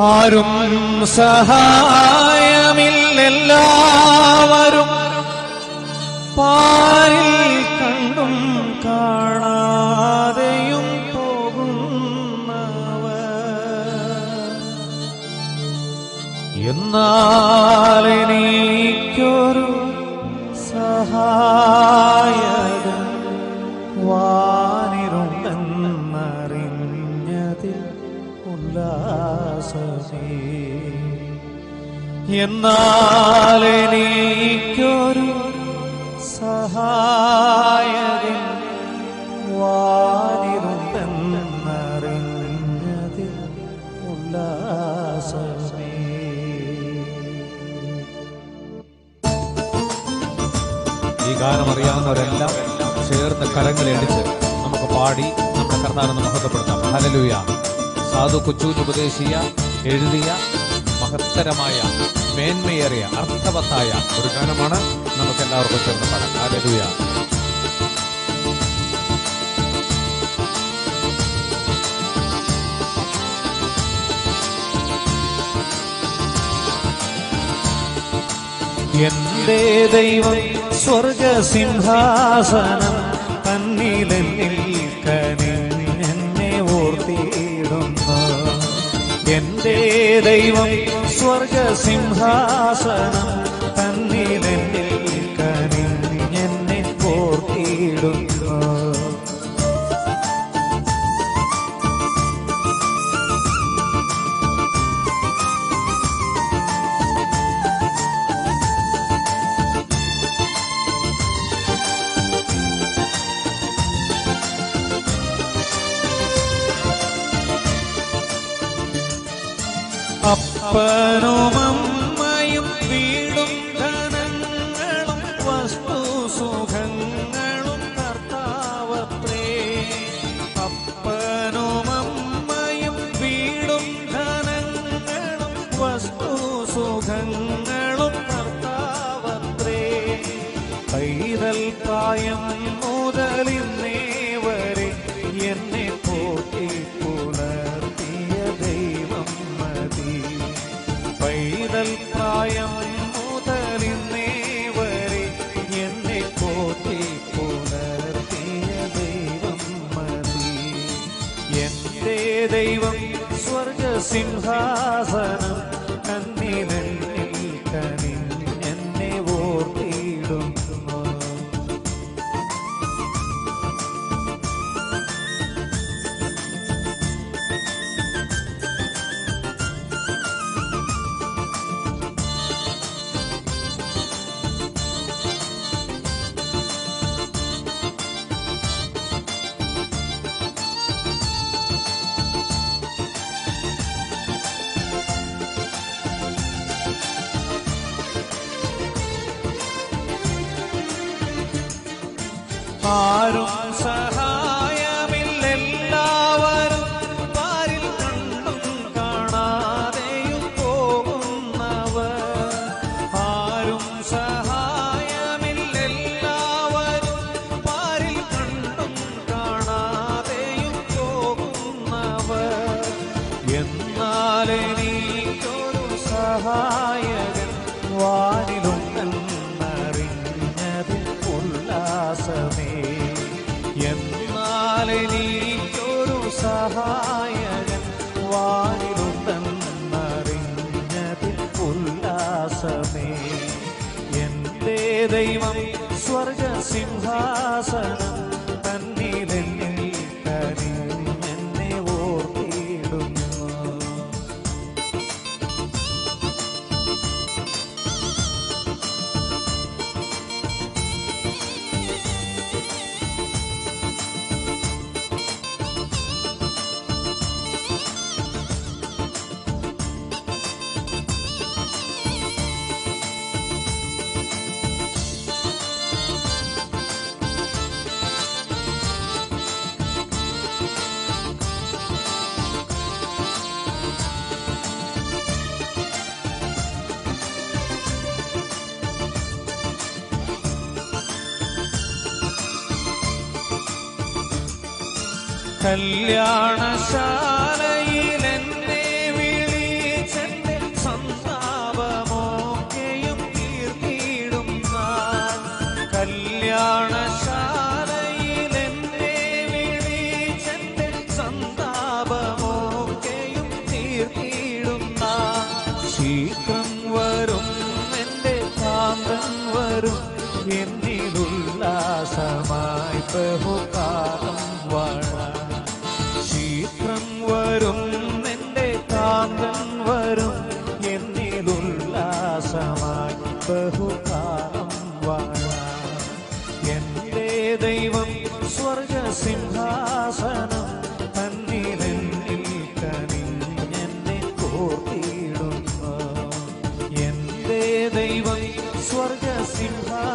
ആരും സഹായമില്ലെല്ലാവരും പാരിൽ കണ്ടും കാണാതെയും പോകുന്നവർ. എന്നാൽ എന്നാൽ എനിക്കൊരു സഹായകൻ വാനിരുണ്ടെന്നറിഞ്ഞതിൽ ഉല്ലാസമേ. ഈ ഗാനം അറിയാവുന്നവരെല്ലാം ചേർന്ന് കരങ്ങളിടിച്ച് നമുക്ക് പാടി നമ്മുടെ കർത്താവിനെ മഹത്വപ്പെടുത്താം. ഹലലുയ സാധു കൊച്ചു ഉപദേശിയ എഴുതിയ മഹത്തരമായ മേന്മയേറിയ അർത്ഥവത്തായ ഒരു ഗാനമാണ് നമുക്ക് എല്ലാവർക്കും ചേർന്ന് പാടാം. ഹലലുയ എന്റെ ദൈവം സ്വർഗസിംഹാസനം തന്നിലെന്നിൽ എന്റെ ദൈവം സ്വർഗസിംഹാസനം തന്നിലെന്നിൽ കനിഞ്ഞെന്നെ ഓർത്തിയിടുന്നു അപ്പനും അമ്മയും വീടും ധനങ്ങളും വസ്തു സുഖങ്ങളും കർത്താവത്രേ. അപ്പനും അമ്മയും വീടും ധനങ്ങളും വസ്തു സുഖങ്ങളും കർത്താവത്രേ. കൈതൽ പ്രായം ദൈവം സ്വർഗസിംഹാസനം കണ്ണിനെന്നിൽ ആരും സഹായമില്ലെല്ലാവരും പാരിൽ കണ്ടും കാണാതെയും പോകുന്നവർ. ആരും സഹായമില്ലെല്ലാവരും പാരിൽ കണ്ടും കാണാതെയും പോകുന്നവർ. നീ എനിക്കൊരു സഹായകൻ വാനിലുണ്ടെന്നറിഞ്ഞതിൽ സഹായകൻ വാനിലുണ്ടെന്നറിഞ്ഞതിൽ ഉല്ലാസമേ. എന്റെ ദൈവം സ്വർഗസിംഹാസനം കല്യാണശാലയിലെന്നെ വിളിച്ചെന്റെ സന്താപമോക്കെയും തീർത്തിടും കല്യാണശാലയിലെന്നെ വിളിച്ചെന്റെ സന്താപമോക്കെയും തീർത്തിടും ശീഘ്രം വരും എന്റെ കാന്തം വരും എന്നിലുല്ലാസമായി പ്രഭു വരും നിന്റെ കാന്തൻ വരും. എന്നിലുല്ലാസമായി ബഹുകാലം വാഴാം. എന്റെ ദൈവം സ്വർഗ സിംഹാസനം തന്നിലെന്നിൽ കനിഞ്ഞെന്നെ കോർത്തിയിടുന്നു എന്റെ ദൈവം സ്വർഗ സിംഹാസനം